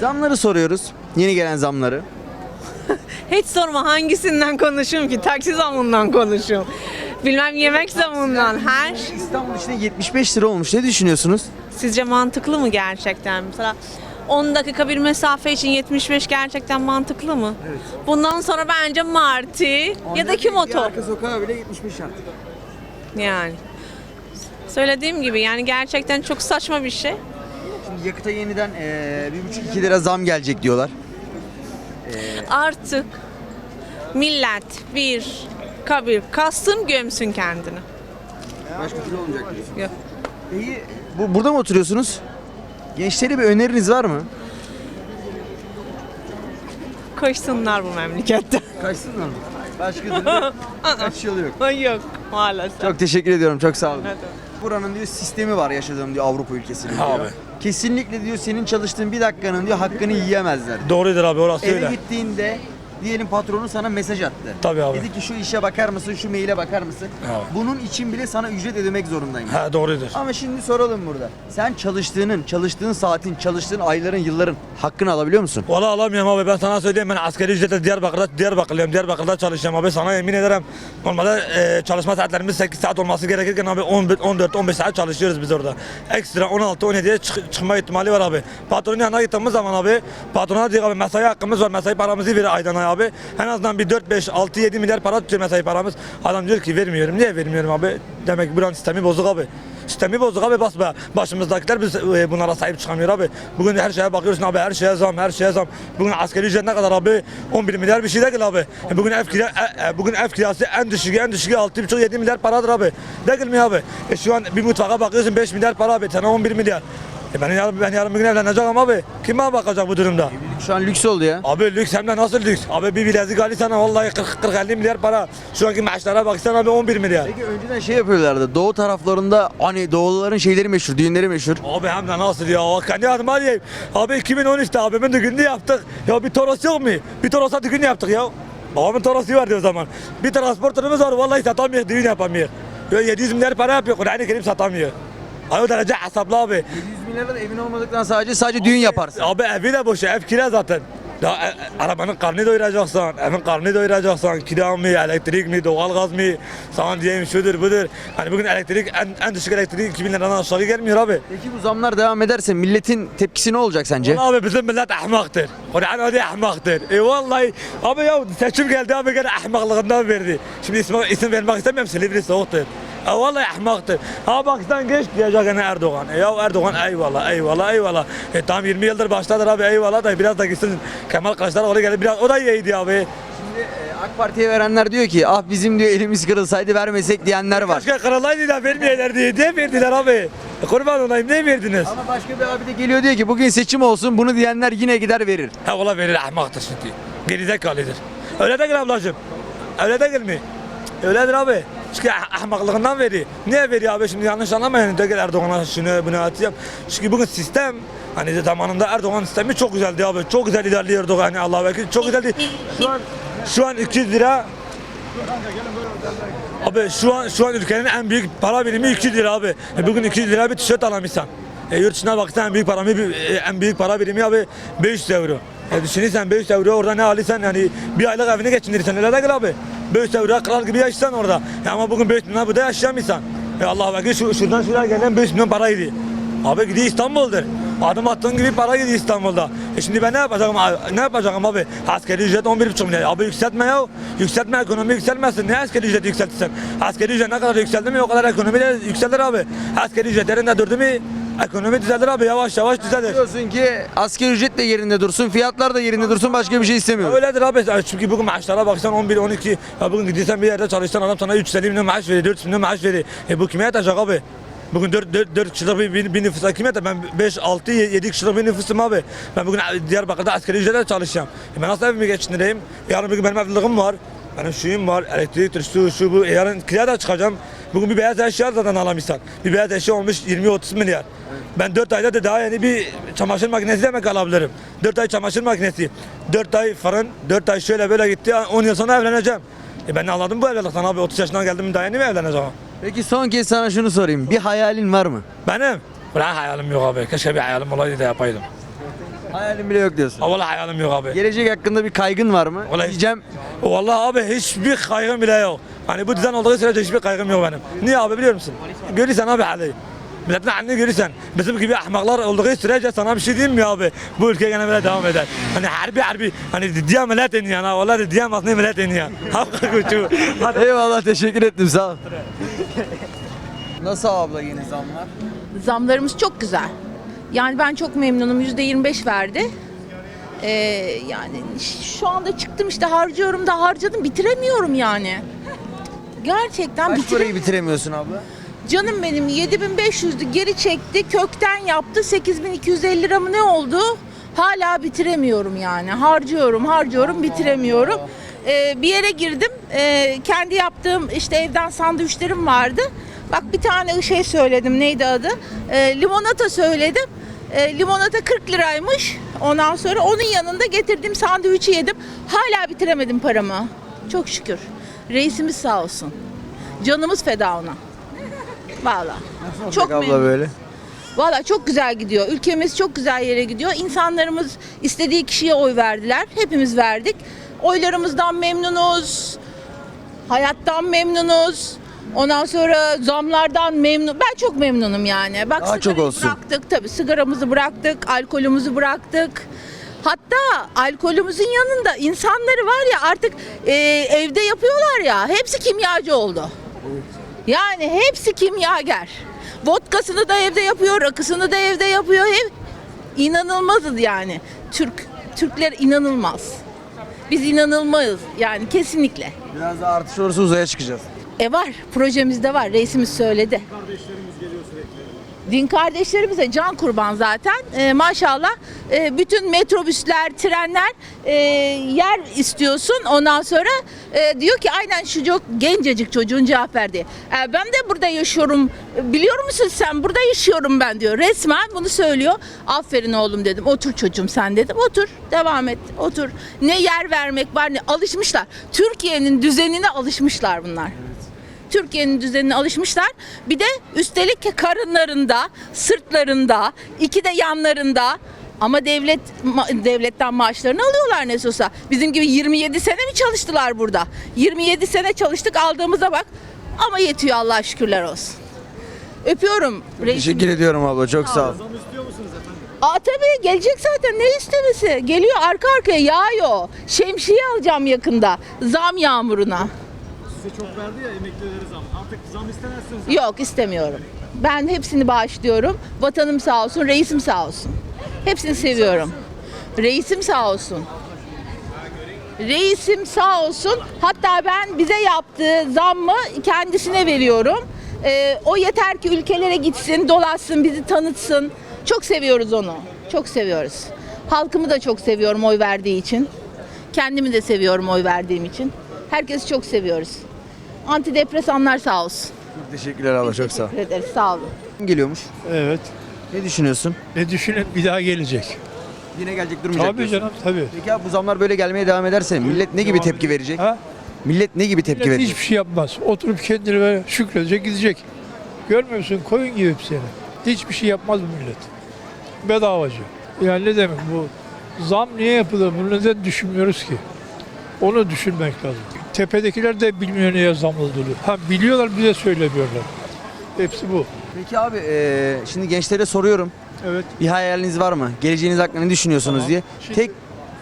Zamları soruyoruz. Yeni gelen zamları. Hiç sorma hangisinden konuşayım ki? Taksi zamından konuşayım. Bilmem yemek zamından her. İstanbul içinde 75 lira olmuş. Ne düşünüyorsunuz? Sizce mantıklı mı gerçekten? Mesela 10 dakika bir mesafe için 75 gerçekten mantıklı mı? Evet. Bundan sonra bence Marti ya da Kimoto. Arka sokağa bile 75 artık. Yani. Söylediğim gibi yani gerçekten çok saçma bir şey. Yakıta yeniden 1,5-2 lira zam gelecek diyorlar. Artık millet bir kabir kastım gömsün kendini. Başka türlü olmayacak diyorsun. Yok. Peki bu, burada mı oturuyorsunuz? Gençlere bir öneriniz var mı? Koşsunlar bu memlekette. Kaçsınlar mı? Başka türlü kaçış yolu yok. Yok maalesef. Çok teşekkür ediyorum. Çok sağ olun. Buranın diyor sistemi var yaşadığım diyor Avrupa ülkesinin diyor. Abi. Kesinlikle diyor senin çalıştığın bir dakikanın diyor hakkını yiyemezler. Doğrudur abi orası Eve öyle. gittiğinde diyelim patronu sana mesaj attı. Tabii abi. Dedi ki şu işe bakar mısın, şu maile bakar mısın? Abi. Bunun için bile sana ücret ödemek zorundayım. Ha doğrudur. Ama şimdi soralım burada. Sen çalıştığının, çalıştığın saatin, çalıştığın ayların, yılların hakkını alabiliyor musun? Valla alamıyorum abi ben sana söyleyeyim ben askeri ücretle Diyarbakır'da Diyarbakırlıyım Diyarbakır'da çalışıyorum abi sana yemin ederim normalde e, çalışma saatlerimiz 8 saat olması gerekirken abi 14-15 saat çalışıyoruz biz orada ekstra 16-17'ye çık- çıkma ihtimali var abi patronun yanına gittiğimiz zaman abi patrona diyor abi mesai hakkımız var mesai paramızı verir aydan ay abi en azından bir 4-5-6-7 milyar para tutuyor mesai paramız adam diyor ki vermiyorum niye vermiyorum abi demek ki buranın sistemi bozuk abi Sistemi bozuk abi bas be. Başımızdakiler biz e, bunlara sahip çıkamıyor abi. Bugün her şeye bakıyorsun abi her şeye zam her şeye zam. Bugün asgari ücret ne kadar abi? 11 milyar bir şey değil abi. E, bugün ev kira, e, e, bugün ev kirası en düşüğü en düşüğü 6,5 7 milyar paradır abi. Değil mi abi? E şu an bir mutfağa bakıyorsun 5 milyar para abi. Sana 11 milyar. E ben yarın, ben yarın bir gün evleneceğim abi. Kim bana bakacak bu durumda? Şu an lüks oldu ya. Abi lüks hem de nasıl lüks? Abi bir bilezik Ali sana vallahi 40-50 milyar para. Şu anki maaşlara baksan abi 11 milyar. Peki önceden şey yapıyorlardı. Doğu taraflarında hani doğuluların şeyleri meşhur, düğünleri meşhur. Abi hem de nasıl ya? Kendi adıma diyeyim. Abi 2013'te abimin düğününü yaptık. Ya bir toros yok mu? Bir torosa düğün yaptık ya. Babamın torosu vardı o zaman. Bir transporterimiz var vallahi satamıyor, düğün yapamıyor. Ya 700 milyar para yapıyor, Kur'an-ı Kerim satamıyor. O derece hesaplı abi. 100 bin lira da evin olmadıktan sadece sadece düğün yaparsın. Abi evi de boş, ev kira zaten. Ya e, e, arabanın karnını doyuracaksın, evin karnını doyuracaksın, kira mı, elektrik mi, doğalgaz mı, sana diyeyim şudur budur. Hani bugün elektrik, en, en düşük elektrik 2000 liradan aşağı gelmiyor abi. Peki bu zamlar devam ederse milletin tepkisi ne olacak sence? Vallahi abi bizim millet ahmaktır. Kur'an adı ahmaktır. E vallahi abi ya seçim geldi abi gene ahmaklığından verdi. Şimdi isim, isim vermek istemiyorum Silivri soğuktur. E vallahi ahmaktır. Ha Pakistan geç diyecek gene Erdoğan. E ya Erdoğan eyvallah eyvallah eyvallah. E tam 20 yıldır başladır abi eyvallah da biraz da gitsin Kemal Kılıçdaroğlu geldi biraz o da iyiydi abi. Şimdi e, AK Parti'ye verenler diyor ki ah bizim diyor elimiz kırılsaydı vermesek diyenler var. Başka kırılaydı da vermeyeler diye. Niye verdiler abi? E kurban olayım niye verdiniz? Ama başka bir abi de geliyor diyor ki bugün seçim olsun bunu diyenler yine gider verir. Ha valla verir ahmaktır şimdi. Gerizekalıdır. Öyle değil ablacığım. Öyle değil mi? Öyledir abi. Çünkü ah- ahmaklığından veriyor. Niye veriyor abi şimdi yanlış anlamayın. Değil Erdoğan'a şunu bunu atacağım. Çünkü bugün sistem hani zamanında Erdoğan sistemi çok güzeldi abi. Çok güzel ilerliyordu hani Allah vekil. Çok güzeldi. Şu an şu an 200 lira Abi şu an şu an ülkenin en büyük para birimi 200 lira abi. E bugün 200 lira bir tişört alamıyorsan. E yurt dışına baksan en büyük para bir, e, en büyük para birimi abi 500 euro. E düşünürsen 500 euro orada ne alırsan yani bir aylık evini geçindirirsen öyle değil abi. 500 euro kral gibi yaşasan orada. E ama bugün 500 milyon burada yaşayamıyorsan. E Allah vekil şu, şuradan şuraya gelen 500 milyon paraydı. Abi gidiyor İstanbul'dur. Adım attığın gibi para gidiyor İstanbul'da. E şimdi ben ne yapacağım? Ne yapacağım abi? Asgari ücret 11,5 milyar. Abi yükseltme ya. Yükseltme ekonomi yükselmesin. Ne asgari ücreti yükseltirsen? Asgari ücret ne kadar yükseldi mi o kadar ekonomi de yükselir abi. Asgari ücretlerin de durdu mu ekonomi düzelir abi yavaş yavaş düzelir. Diyorsun ki asgari ücret de yerinde dursun, fiyatlar da yerinde dursun, başka bir şey istemiyorum. Öyledir abi. Çünkü bugün maaşlara baksan 11 12 ya bugün gidiyorsan bir yerde çalışsan adam sana 350 milyon maaş veriyor, 400 milyon maaş veriyor. E bu kime yatacak abi? Bugün 4, 4, 4 kişilik bir, bir, bir nüfusa kime yeter? Ben 5, 6, 7 kişilik bir nüfusum abi. Ben bugün Diyarbakır'da askeri ücretle çalışacağım. E ben nasıl evimi geçindireyim? Yarın bir gün benim evliliğim var. Benim suyum var, elektriktir, su, şu bu. E yarın kiraya da çıkacağım. Bugün bir beyaz eşya zaten alamıyorsan. Bir beyaz eşya olmuş 20-30 milyar. Ben 4 ayda da daha yeni bir çamaşır makinesi demek alabilirim. 4 ay çamaşır makinesi, 4 ay fırın, 4 ay şöyle böyle gitti. 10 yıl sonra evleneceğim. E ben ne anladım bu evlilikten abi 30 yaşından geldim daha yeni mi evleneceğim? Peki son kez sana şunu sorayım. Bir hayalin var mı? Benim? Ben hayalim yok abi. Keşke bir hayalim olaydı da yapaydım. Hayalim bile yok diyorsun. Ha, Vallahi hayalim yok abi. Gelecek hakkında bir kaygın var mı? Vallahi- Diyeceğim Vallahi abi hiçbir kaygım bile yok. Hani bu düzen olduğu sürece hiçbir kaygım yok benim. Niye abi biliyor musun? Görürsen abi hali. Milletin halini görürsen. Bizim gibi ahmaklar olduğu sürece sana bir şey diyeyim mi abi? Bu ülke gene böyle devam eder. Hani harbi harbi. Hani diye millet iniyor ha. Vallahi diye masne millet iniyor. Hakka. Hadi. eyvallah teşekkür ettim sağ ol. Nasıl abla yeni zamlar? Zamlarımız çok güzel. Yani ben çok memnunum. %25 verdi. Ee, yani şu anda çıktım işte harcıyorum da harcadım bitiremiyorum yani. Gerçekten Kaç bitiremiyorum. parayı bitiremiyorsun abla? Canım benim 7500'dü geri çekti kökten yaptı 8250 lira mı ne oldu? Hala bitiremiyorum yani harcıyorum harcıyorum bitiremiyorum. Ee, bir yere girdim Ee, kendi yaptığım işte evden sandviçlerim vardı. Bak bir tane şey söyledim neydi adı? Ee, limonata söyledim. Ee, limonata 40 liraymış. Ondan sonra onun yanında getirdiğim sandviçi yedim. Hala bitiremedim paramı. Çok şükür. Reisimiz sağ olsun. Canımız feda ona. Valla. Çok abla memnun. böyle. Valla çok güzel gidiyor. Ülkemiz çok güzel yere gidiyor. İnsanlarımız istediği kişiye oy verdiler. Hepimiz verdik. Oylarımızdan memnunuz. Hayattan memnunuz. Ondan sonra zamlardan memnun. Ben çok memnunum yani. Bak Daha çok olsun. bıraktık tabii. Sigaramızı bıraktık, alkolümüzü bıraktık. Hatta alkolümüzün yanında insanları var ya artık e, evde yapıyorlar ya. Hepsi kimyacı oldu. Yani hepsi kimyager. Vodkasını da evde yapıyor, rakısını da evde yapıyor. Hep inanılmazız yani. Türk Türkler inanılmaz. Biz inanılmayız yani kesinlikle. Biraz da artış olursa uzaya çıkacağız. E var, projemizde var. Reisimiz söyledi. Din kardeşlerimize can kurban zaten. E, maşallah e, bütün metrobüsler, trenler e, yer istiyorsun. Ondan sonra e, diyor ki aynen şu çok gencecik çocuğun cevap verdi. E, ben de burada yaşıyorum. Biliyor musun sen? Burada yaşıyorum ben diyor. Resmen bunu söylüyor. Aferin oğlum dedim. Otur çocuğum sen dedim. Otur. Devam et. Otur. Ne yer vermek var ne alışmışlar. Türkiye'nin düzenine alışmışlar bunlar. Türkiye'nin düzenine alışmışlar. Bir de üstelik karınlarında, sırtlarında, iki de yanlarında ama devlet ma- devletten maaşlarını alıyorlar ne olsa. Bizim gibi 27 sene mi çalıştılar burada? 27 sene çalıştık aldığımıza bak. Ama yetiyor Allah şükürler olsun. Öpüyorum. Teşekkür ediyorum abla çok sağ ol. Aa tabii gelecek zaten ne istemesi? Geliyor arka arkaya yağıyor. Şemsiye alacağım yakında zam yağmuruna. Size çok verdi ya emeklileri zam. Artık zam istemezsiniz. Yok istemiyorum. Ben hepsini bağışlıyorum. Vatanım sağ olsun, reisim sağ olsun. Hepsini seviyorum. Reisim sağ olsun. Reisim sağ olsun. Hatta ben bize yaptığı zammı kendisine veriyorum. Ee, o yeter ki ülkelere gitsin, dolaşsın, bizi tanıtsın. Çok seviyoruz onu. Çok seviyoruz. Halkımı da çok seviyorum oy verdiği için. Kendimi de seviyorum oy verdiğim için. Herkesi çok seviyoruz. Antidepresanlar sağ olsun. Çok teşekkürler abla çok sağ ol. Teşekkür ederiz. Sağ olun. Geliyormuş. Evet. Ne düşünüyorsun? Ne düşünün bir daha gelecek. Yine gelecek durmayacak Tabii diyorsun. canım tabii. Peki abi bu zamlar böyle gelmeye devam ederse millet ne gibi Devam tepki verecek? Ha? Millet ne gibi tepki Millet verecek? hiçbir şey yapmaz. Oturup kendini böyle şükredecek gidecek. Görmüyor musun? Koyun gibi hepsini. Hiçbir şey yapmaz bu millet. Bedavacı. Yani ne demek bu? Zam niye yapılır? Bunu neden düşünmüyoruz ki? Onu düşünmek lazım. Tepedekiler de bilmiyor neye zam olduğunu. Ha biliyorlar bize söylemiyorlar. Hepsi bu. Peki abi eee, şimdi gençlere soruyorum. Evet. Bir hayaliniz var mı? Geleceğiniz hakkında ne düşünüyorsunuz Tamam. diye. Şimdi- Tek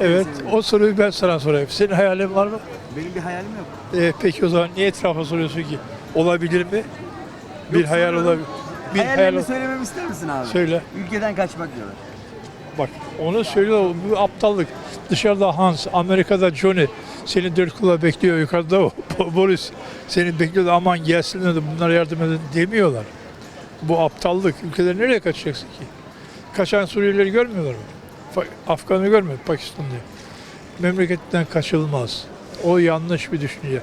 Evet. O soruyu ben sana sorayım. Senin hayalin var mı? benim bir hayalim yok. Ee, peki o zaman niye etrafa soruyorsun ki? Olabilir mi? Bir hayal soruyorum. olabilir. Bir hayal Hayallerini söylememi ister misin abi? Söyle. Ülkeden kaçmak diyorlar. Bak onu söylüyor. Bu aptallık. Dışarıda Hans, Amerika'da Johnny. Seni dört kula bekliyor yukarıda o. Boris seni bekliyor aman gelsinler de bunlara yardım edin demiyorlar. Bu aptallık. Ülkeden nereye kaçacaksın ki? Kaçan Suriyelileri görmüyorlar mı? Afgan'ı görmüyor, Pakistan'ı. Memleketten kaçılmaz. O yanlış bir düşünce.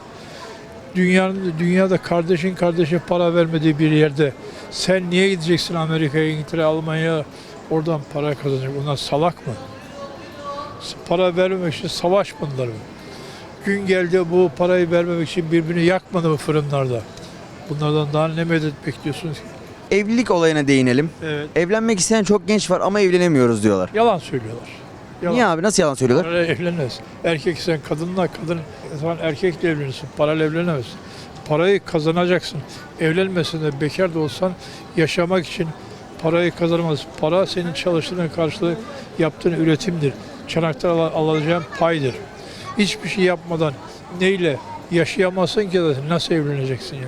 Dünyanın, dünyada kardeşin kardeşe para vermediği bir yerde sen niye gideceksin Amerika'ya, İngiltere, Almanya'ya oradan para kazanacak? Bunlar salak mı? Para vermemek için savaş bunlar mı? Gün geldi bu parayı vermemek için birbirini yakmadı mı fırınlarda? Bunlardan daha ne medet bekliyorsunuz ki? Evlilik olayına değinelim. Evet. Evlenmek isteyen çok genç var ama evlenemiyoruz diyorlar. Yalan söylüyorlar. Yalan. Niye abi nasıl yalan söylüyorlar? Parayla evlenmez. Erkek sen kadınla kadın sen erkekle evlenirsin. Parayla evlenemezsin. Parayı kazanacaksın. Evlenmesin de bekar da olsan yaşamak için parayı kazanamazsın. Para senin çalıştığın karşılığı yaptığın üretimdir. Çanakta al- alacağın paydır. Hiçbir şey yapmadan neyle yaşayamazsın ki zaten nasıl evleneceksin ya?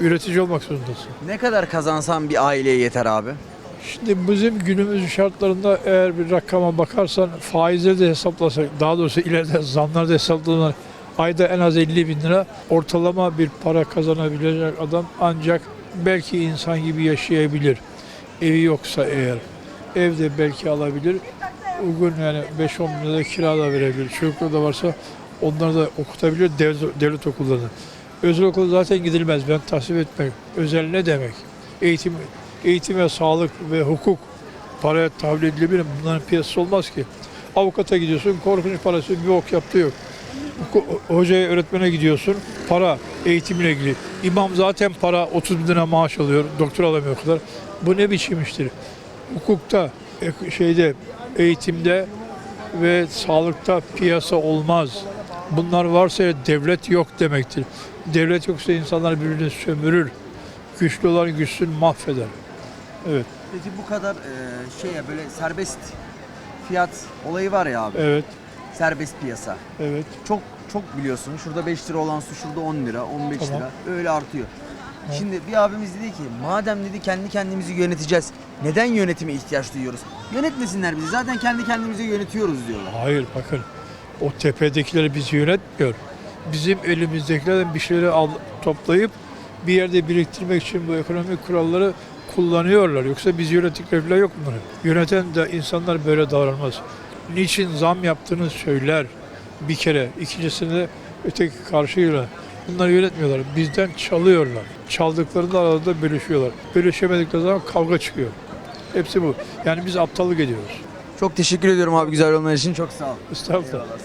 Üretici olmak zorundasın. Ne kadar kazansan bir aileye yeter abi. Şimdi bizim günümüz şartlarında eğer bir rakama bakarsan faizleri de hesaplasak, daha doğrusu ileride zamlar da hesaplanır. Ayda en az 50 bin lira ortalama bir para kazanabilecek adam ancak belki insan gibi yaşayabilir. Evi yoksa eğer. Evde belki alabilir. Uygun yani 5-10 bin lira kira da verebilir. Çocukları da varsa onları da okutabilir devlet, devlet okullarında. Özel okul zaten gidilmez. Ben tasvip etmem. Özel ne demek? Eğitim, eğitim ve sağlık ve hukuk paraya tahvil edilebilir? Bunların piyasası olmaz ki. Avukata gidiyorsun, korkunç parası bir ok yaptığı yok. Hocaya, öğretmene gidiyorsun, para, eğitimle ilgili. İmam zaten para, 30 bin lira maaş alıyor, doktor alamıyor kadar. Bu ne biçim iştir? Hukukta, şeyde, eğitimde ve sağlıkta piyasa olmaz. Bunlar varsa devlet yok demektir. Devlet yoksa insanlar birbirini sömürür. Güçlü olan güçsüzü mahveder. Evet, Peki bu kadar e, şey ya böyle serbest fiyat olayı var ya abi. evet, Serbest piyasa. evet. Çok çok biliyorsun. Şurada 5 lira olan su şurada 10 lira, 15 Tamam. lira. Öyle artıyor. Şimdi bir abimiz dedi ki madem dedi kendi kendimizi yöneteceğiz. Neden yönetime ihtiyaç duyuyoruz? Yönetmesinler bizi. Zaten kendi kendimizi yönetiyoruz diyorlar. Hayır bakın o tepedekiler bizi yönetmiyor. Bizim elimizdekilerden bir şeyleri al, toplayıp bir yerde biriktirmek için bu ekonomik kuralları kullanıyorlar. Yoksa biz yönettikleri falan yok bunların. Yöneten de insanlar böyle davranmaz. Niçin zam yaptığını söyler bir kere. İkincisinde öteki karşıyla. Bunları yönetmiyorlar. Bizden çalıyorlar. Çaldıklarını da arada bölüşüyorlar. Bölüşemedikleri zaman kavga çıkıyor. Hepsi bu. Yani biz aptallık ediyoruz. Çok teşekkür ediyorum abi güzel yorumlar için. Çok sağ ol. Estağfurullah. Eyvallah, sağ ol.